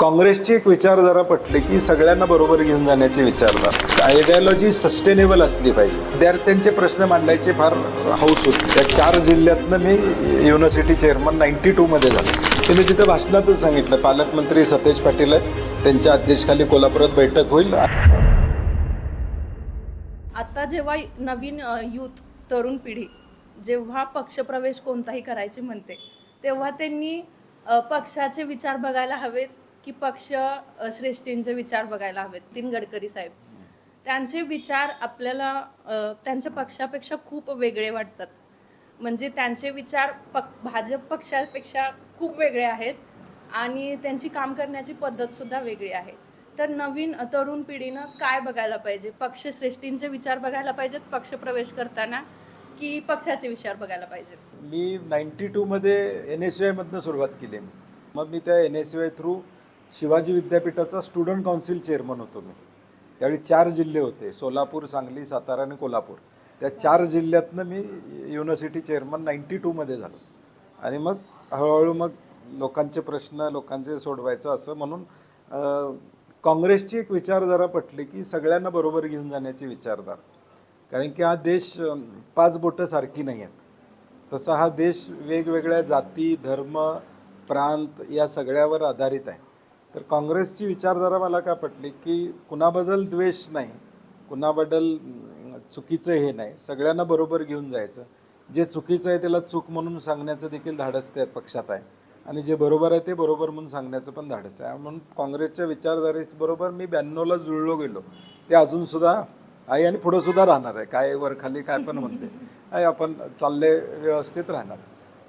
काँग्रेसची एक विचारधारा पटली की सगळ्यांना बरोबर घेऊन जाण्याची विचारधारा. आयडियॉलॉजी सस्टेनेबल असली पाहिजे. विद्यार्थ्यांचे प्रश्न मांडायचे फार हौस होती. त्या चार जिल्ह्यातनं मी युनिव्हर्सिटी चेअरमन नाईन्टी टूमध्ये झालो. ते मी तिथं भाषणातच सांगितलं. पालकमंत्री सतेज पाटील आहेत. त्यांच्या अध्यक्षखाली कोल्हापुरात बैठक होईल. आता जेव्हा नवीन यूथ तरुण पिढी जेव्हा पक्षप्रवेश कोणताही करायचे म्हणते तेव्हा त्यांनी पक्षाचे विचार बघायला हवेत. की पक्ष अ, श्रेष्ठींचे विचार बघायला हवेत तीन गडकरी साहेब. त्यांचे विचार आपल्याला अ, त्यांच्या पक्षापेक्षा खूप वेगळे वाटतात. म्हणजे त्यांचे विचार पक भाजप पक्षापेक्षा खूप वेगळे आहेत आणि त्यांची काम करण्याची पद्धतसुद्धा वेगळी आहे. तर नवीन तरुण पिढीनं काय बघायला पाहिजे? पक्षश्रेष्ठींचे विचार बघायला पाहिजेत पक्ष प्रवेश करताना की पक्षाचे विचार बघायला पाहिजेत? मी नाईन्टी टूमध्ये एन एस यू आयमधनं सुरुवात केली. मग मी त्या N S U I through Shivaji विद्यापीठाचा स्टुडंट काउन्सिल चेअरमन होतो मी. त्यावेळी चार जिल्हे होते सोलापूर सांगली सातारा आणि कोल्हापूर. त्या चार जिल्ह्यातनं मी युनिव्हर्सिटी चेअरमन नाईन्टी टूमध्ये झालो. आणि मग हळूहळू मग लोकांचे प्रश्न लोकांचे सोडवायचं असं म्हणून काँग्रेसची एक विचारधारा पटली की सगळ्यांना बरोबर घेऊन जाण्याची विचारधारा. कारण की हा देश पाच बोटं सारखी नाही आहेत. तसा हा देश वेगवेगळ्या जाती धर्म प्रांत या सगळ्यावर आधारित आहे. तर काँग्रेसची विचारधारा मला का पटली? की कुणाबद्दल द्वेष नाही कुणाबद्दल चुकीचं हे नाही सगळ्यांना बरोबर घेऊन जायचं. जे चुकीचं आहे त्याला चूक म्हणून सांगण्याचं देखील धाडस त्या पक्षात आहे. आणि जे बरोबर आहे ते बरोबर म्हणून सांगण्याचं पण धाडस आहे. म्हणून काँग्रेसच्या विचारधारेबरोबर मी ब्याण्णवला जुळलो गेलो. ते अजूनसुद्धा आहे आणि पुढंसुद्धा राहणार आहे. काय वरखाली काय पण म्हणते. आहे आपण चालले व्यवस्थित राहणार.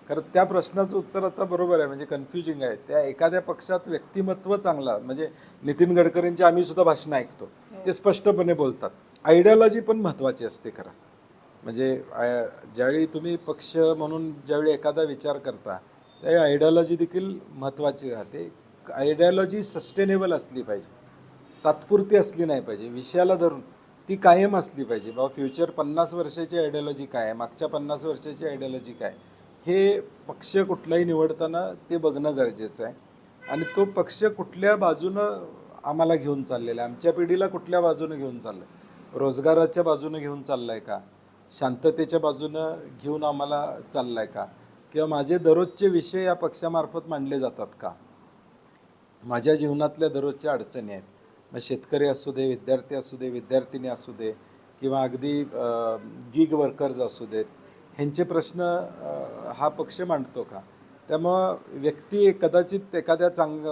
कारण त्या प्रश्नाचं उत्तर आता बरोबर आहे म्हणजे कन्फ्युजिंग आहे. त्या एखाद्या पक्षात व्यक्तिमत्व चांगला म्हणजे नितीन गडकरींची आम्ही सुद्धा भाषणं ऐकतो ते स्पष्टपणे बोलतात. आयडियॉलॉजी पण महत्त्वाची असते खरं. म्हणजे ज्यावेळी तुम्ही पक्ष म्हणून ज्यावेळी एखादा विचार करता त्यावेळी आयडियॉलॉजी देखील महत्त्वाची राहते. आयडियॉलॉजी सस्टेनेबल असली पाहिजे. तात्पुरती असली नाही पाहिजे. विषयाला धरून ती कायम असली पाहिजे. बाबा फ्युचर पन्नास वर्षाची आयडियॉलॉजी काय आहे? मागच्या पन्नास वर्षाची आयडियॉलॉजी काय हे पक्ष कुठलाही निवडताना ते बघणं गरजेचं आहे. आणि तो पक्ष कुठल्या बाजूनं आम्हाला घेऊन चाललेला आहे? आमच्या पिढीला कुठल्या बाजूनं घेऊन चाललं आहे रोजगाराच्या बाजूनं घेऊन चालला आहे का? शांततेच्या बाजूनं घेऊन आम्हाला चालला आहे का? किंवा माझे दररोजचे विषय या पक्षामार्फत मांडले जातात का? माझ्या जीवनातल्या दररोजच्या अडचणी आहेत. मग शेतकरी असू दे विद्यार्थी असू दे विद्यार्थिनी असू दे किंवा अगदी गिग वर्कर्स असू देत ह्यांचे प्रश्न हा पक्ष मांडतो का? त्यामुळं व्यक्ती कदाचित एखाद्या चांग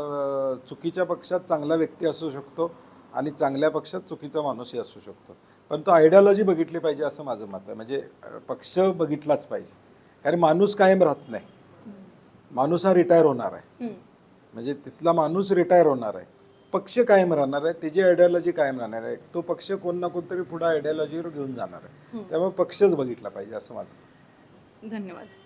चुकीच्या पक्षात चांगला व्यक्ती असू शकतो आणि चांगल्या पक्षात चुकीचा माणूसही असू शकतो. पण तो आयडियॉलॉजी बघितली पाहिजे असं माझं मत आहे. म्हणजे पक्ष बघितलाच पाहिजे. कारण माणूस कायम राहत नाही. माणूस हा रिटायर होणार आहे. म्हणजे तिथला माणूस रिटायर होणार आहे. पक्ष कायम राहणार आहे. त्याची आयडियॉलॉजी कायम राहणार आहे. तो पक्ष कोण ना कोणतरी पुढे आयडियॉलॉजीवर घेऊन जाणार आहे. त्यामुळे पक्षच बघितला पाहिजे असं मला धन्यवाद.